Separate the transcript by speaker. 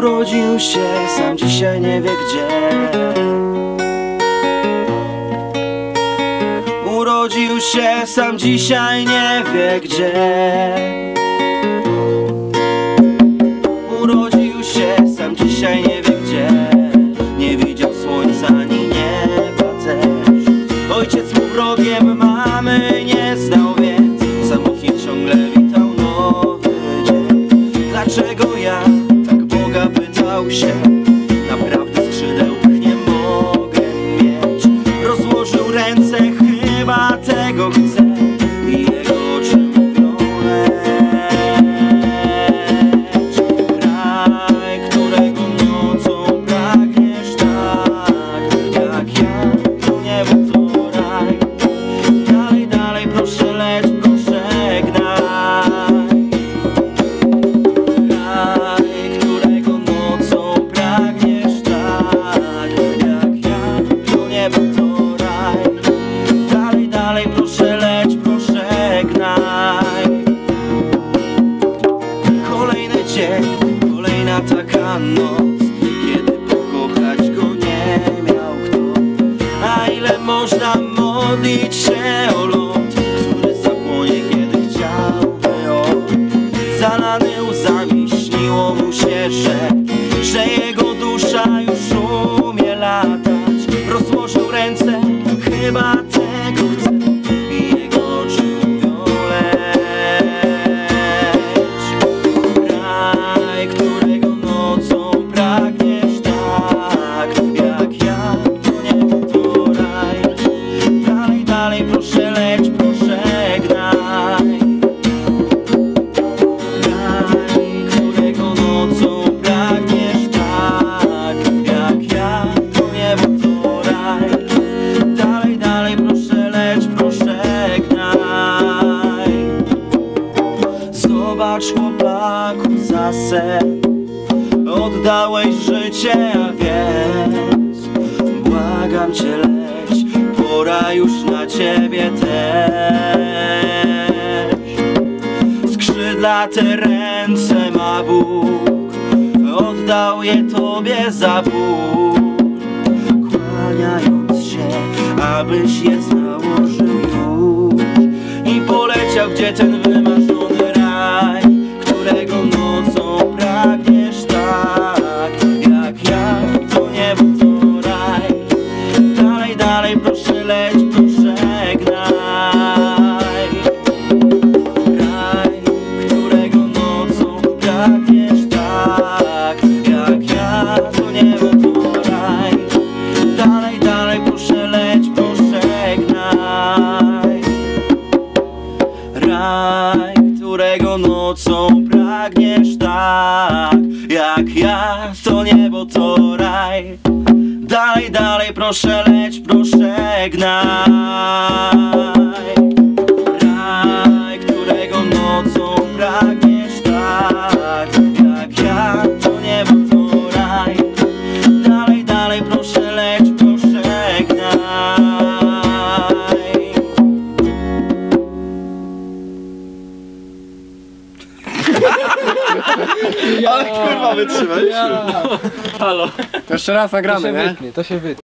Speaker 1: urodził się, sam dzisiaj nie wie gdzie. Urodził się, sam dzisiaj nie wie gdzie. možda modit će Oddałeś życie, a więc Błagam cię leć Pora już na ciebie też. Skrzydla te ręce ma Bóg Oddał je tobie za ból Kłaniając się, abyś je założył już. I poleciał, gdzie ten Pragniesz tak, jak ja Tu nie ma poraj Dalej, dalej proszę leć, pożegnaj. Raj, którego nocą pragniesz tak Jak ja, to niebo to raj. Dalej, dalej proszę leć, proszę gnaj.
Speaker 2: Ale kurwa wytrzymaliśmy.
Speaker 3: Halo.
Speaker 2: Jeszcze raz nagramy, nie?
Speaker 3: to się wytnie.